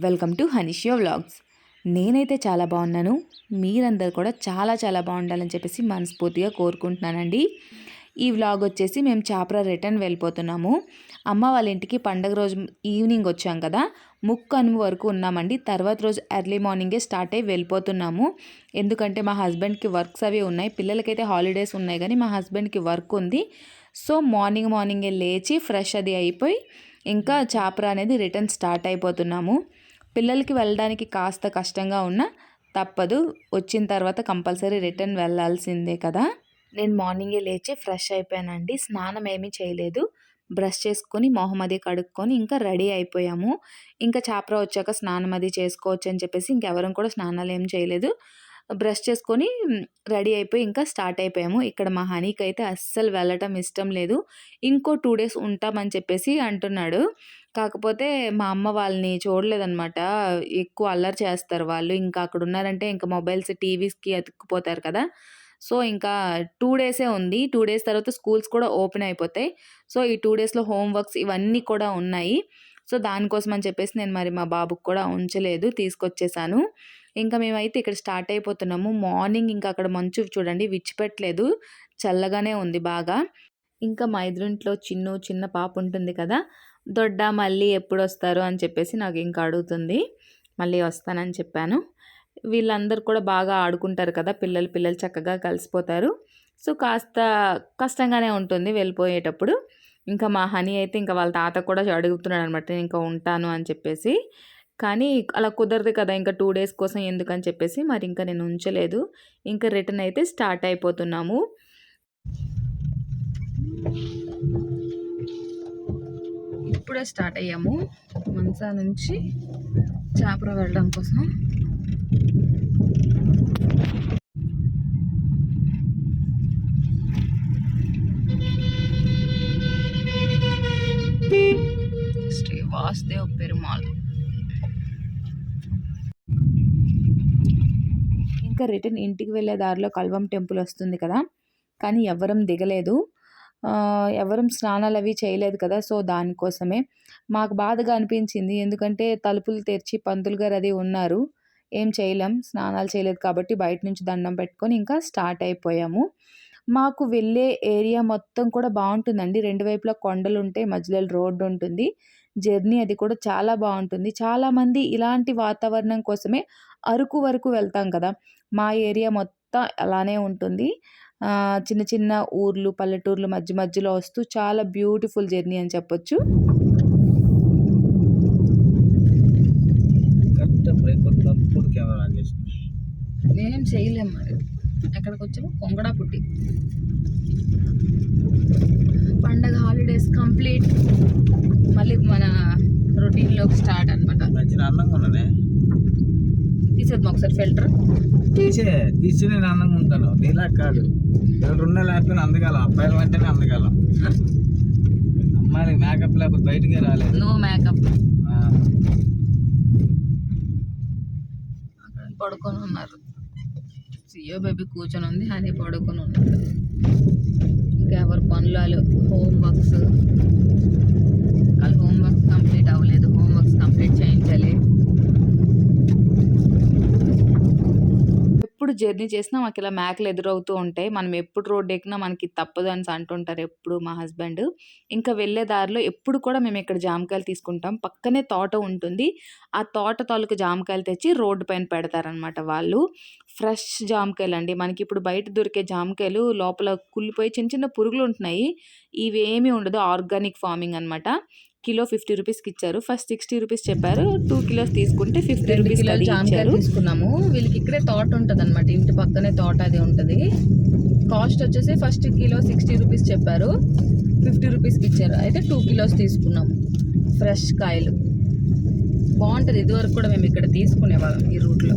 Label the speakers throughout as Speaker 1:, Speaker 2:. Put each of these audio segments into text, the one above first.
Speaker 1: Welcome to హనీషియో vlogs. నేనైతే చాలా బాగున్నాను. మీరందరూ కూడా చాలా చాలా బాగుండాలని చెప్పేసి మనస్ఫూర్తిగా కోరుకుంటున్నానండి. ఈ వ్లాగ్ వచ్చేసి మేము చాప్రా రిటర్న్ వెళ్ళిపోతున్నాము. అమ్మ వాళ్ళ ఇంటికి పండగ రోజు ఈవినింగ్ వచ్చాం కదా. ముక్కు అనుము వరకు ఉన్నామండి. తర్వాత రోజు ఎర్లీ మార్నింగే స్టార్ట్ అయ్యి వెళ్ళిపోతున్నాము. ఎందుకంటే మా హస్బెండ్కి వర్క్స్ అవి ఉన్నాయి. పిల్లలకైతే హాలిడేస్ ఉన్నాయి కానీ మా హస్బెండ్కి వర్క్ ఉంది. సో మార్నింగ్ మార్నింగే లేచి ఫ్రెష్ అది అయిపోయి ఇంకా చాప్రా అనేది రిటర్న్ స్టార్ట్ అయిపోతున్నాము. పిల్లలకి వెళ్ళడానికి కాస్త కష్టంగా ఉన్నా తప్పదు. వచ్చిన తర్వాత కంపల్సరీ రిటర్న్ వెళ్ళాల్సిందే కదా. నేను మార్నింగే లేచి ఫ్రెష్ అయిపోయానండి. స్నానం ఏమీ చేయలేదు. బ్రష్ చేసుకొని మొహం అది కడుక్కొని ఇంకా రెడీ అయిపోయాము. ఇంకా చాప్రా వచ్చాక స్నానం అది చేసుకోవచ్చు అని చెప్పేసి ఇంకెవరం కూడా స్నానాలు ఏం చేయలేదు. బ్రష్ చేసుకొని రెడీ అయిపోయి ఇంకా స్టార్ట్ అయిపోయాము. ఇక్కడ మా హనీకి అయితే అస్సలు వెళ్ళటం ఇష్టం లేదు. ఇంకో టూ డేస్ ఉంటామని చెప్పేసి అంటున్నాడు. కాకపోతే మా అమ్మ వాళ్ళని చూడలేదనమాట ఎక్కువ అల్లరి చేస్తారు వాళ్ళు. ఇంకా అక్కడ ఉన్నారంటే ఇంకా మొబైల్స్ టీవీస్కి అతుక్కుపోతారు కదా. సో ఇంకా టూ డేసే ఉంది. టూ డేస్ తర్వాత స్కూల్స్ కూడా ఓపెన్ అయిపోతాయి. సో ఈ టూ డేస్లో హోంవర్క్స్ ఇవన్నీ కూడా ఉన్నాయి. సో దానికోసం అని చెప్పేసి నేను మరి మా బాబుకి కూడా ఉంచలేదు. తీసుకొచ్చేసాను. ఇంకా మేమైతే ఇక్కడ స్టార్ట్ అయిపోతున్నాము. మార్నింగ్ ఇంకా అక్కడ మంచు చూడండి విచ్చిపెట్టలేదు చల్లగానే ఉంది బాగా. ఇంకా మా ఎదురింట్లో చిన్ను చిన్న పాప ఉంటుంది కదా దొడ్డ మళ్ళీ ఎప్పుడు వస్తారు అని చెప్పేసి నాకు ఇంకా అడుగుతుంది. మళ్ళీ వస్తానని చెప్పాను. వీళ్ళందరూ కూడా బాగా ఆడుకుంటారు కదా పిల్లలు పిల్లలు చక్కగా కలిసిపోతారు. సో కాస్త కష్టంగానే ఉంటుంది వెళ్ళిపోయేటప్పుడు. ఇంకా మా హనీ అయితే ఇంకా వాళ్ళ తాత కూడా అడుగుతున్నాడు అనమాట నేను ఇంకా ఉంటాను అని చెప్పేసి. కానీ అలా కుదరదు కదా ఇంకా టూ డేస్ కోసం ఎందుకని చెప్పేసి మరి ఇంకా నేను ఉంచలేదు. ఇంకా రిటర్న్ అయితే స్టార్ట్ అయిపోతున్నాము. ఇప్పుడే స్టార్ట్ అయ్యాము. మంచా నుంచి చాపర వెళ్ళడం కోసం. శ్రీ వాసుదేవ్ పెరుమాల్ ఇంకా రిటర్న్ ఇంటికి వెళ్ళే దారిలో కల్వం టెంపుల్ వస్తుంది కదా. కానీ ఎవరం దిగలేదు. ఎవరం స్నానాలు అవి చేయలేదు కదా. సో దానికోసమే. మాకు బాధగా అనిపించింది. ఎందుకంటే తలుపులు తెరిచి పంతులు గారు అది ఉన్నారు. ఏం చేయలేం. స్నానాలు చేయలేదు కాబట్టి బయట నుంచి దండం పెట్టుకొని ఇంకా స్టార్ట్ అయిపోయాము. మాకు వెళ్ళే ఏరియా మొత్తం కూడా బాగుంటుందండి. రెండు వైపులా కొండలు ఉంటాయి. మధ్యలో రోడ్డు ఉంటుంది. జర్నీ అది కూడా చాలా బాగుంటుంది. చాలామంది ఇలాంటి వాతావరణం కోసమే అరకు వరకు వెళ్తాం కదా! మా ఏరియా మొత్తం అలానే ఉంటుంది. చిన్న చిన్న ఊర్లు పల్లెటూర్లు మధ్య మధ్యలో వస్తూ చాలా బ్యూటిఫుల్ జర్నీ అని చెప్పొచ్చు. నేనేం చేయలేం మరి. ఎక్కడికి వచ్చాము? కొంగడా పుట్టి. పండగ హాలిడేస్ కంప్లీట్. మళ్ళీ మన రొటీన్లోకి స్టార్ట్ అనమాట
Speaker 2: అందంగా ఉన్నదే.
Speaker 1: తీసేద్దాం ఒకసారి ఫిల్టర్.
Speaker 2: తీసే తీసి నేను అందంగా ఉంటాను. నీలా కాదు. రెండు లేకపోతే అందగల. అబ్బాయిలు అంటేనే అందగల. అమ్మాయిలకి మేకప్ లేకపోతే బయటికే రాలేదు.
Speaker 1: నో మేకప్ పడుకొని ఉన్నారు. సియో బేబీ కూర్చొని ఉంది. హనీ పడుకొని ఉన్నారు. ఇంకా ఎవరి పనులు హోమ్ వర్క్స్ వాళ్ళు హోమ్ వర్క్స్ కంప్లీట్ అవ్వలేదు హోమ్ వర్క్స్ కంప్లీట్ చేయించాలి ఎప్పుడు జర్నీ చేసినా మాకు ఇలా మేకలు ఎదురవుతూ ఉంటాయి. మనం ఎప్పుడు రోడ్ ఎక్కినా మనకి తప్పదు అని అంటుంటారు ఎప్పుడు మా హస్బెండ్. ఇంకా వెళ్ళే దారిలో ఎప్పుడు కూడా మేము ఇక్కడ జామకాయలు తీసుకుంటాం. పక్కనే తోట ఉంటుంది. ఆ తోట తాలూకు జామకాయలు తెచ్చి రోడ్డు పైన పెడతారనమాట వాళ్ళు. ఫ్రెష్ జామకాయలు అండి. మనకి ఇప్పుడు బయట దొరికే జామకాయలు లోపల కుళ్ళిపోయి చిన్న చిన్న పురుగులు ఉంటున్నాయి. ఇవేమీ ఉండదు. ఆర్గానిక్ ఫార్మింగ్ అనమాట కిలో ఫిఫ్టీ రూపీస్కి ఇచ్చారు. ఫస్ట్ సిక్స్టీ రూపీస్ చెప్పారు. టూ కిలోస్ తీసుకుంటే ఫిఫ్టీ రూపీస్ ఇచ్చారు. తీసుకున్నాము. వీళ్ళకి ఇక్కడే తోట ఉంటుంది అనమాట ఇంటి పక్కనే తోట అది ఉంటుంది. కాస్ట్ వచ్చేసి ఫస్ట్ కిలో సిక్స్టీ రూపీస్ చెప్పారు. ఫిఫ్టీ రూపీస్కి ఇచ్చారు. అయితే టూ కిలోస్ తీసుకున్నాము. ఫ్రెష్ కాయలు. బాగుంటుంది. ఇదివరకు కూడా మేము ఇక్కడ తీసుకునేవాళ్ళం ఈ రూట్లో.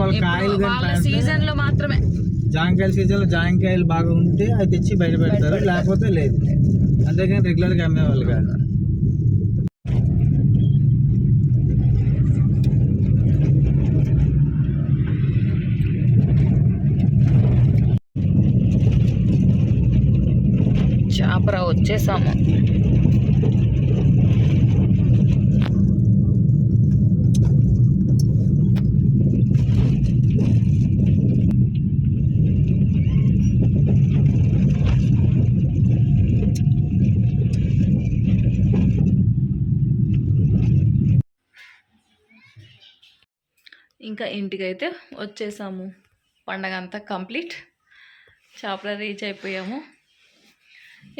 Speaker 2: వాళ్ళ కాయలు
Speaker 1: వాళ్ళ సీజన్లో మాత్రమే.
Speaker 2: జాంకాయల సీజన్లో జాంకాయలు బాగా ఉంటే అవి తెచ్చి బయట పెడతారు. లేకపోతే లేదు. అంతేకాని రెగ్యులర్గా అమ్మేవాళ్ళు కాదు.
Speaker 1: చాపరా వచ్చేసాము. ఇంకా ఇంటికైతే వచ్చేసాము. పండగ అంతా కంప్లీట్. షాప్లో రీచ్ అయిపోయాము.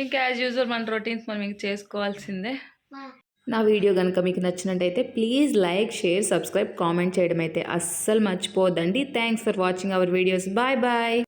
Speaker 1: ఇంకా యాజ్ యూజువల్ మన రొటీన్స్ మనం ఇంక చేసుకోవాల్సిందే. నా వీడియో కనుక మీకు నచ్చినట్టయితే please like share subscribe comment చేయడం అయితే అస్సలు మర్చిపోవద్దండి. Thanks for watching our videos bye bye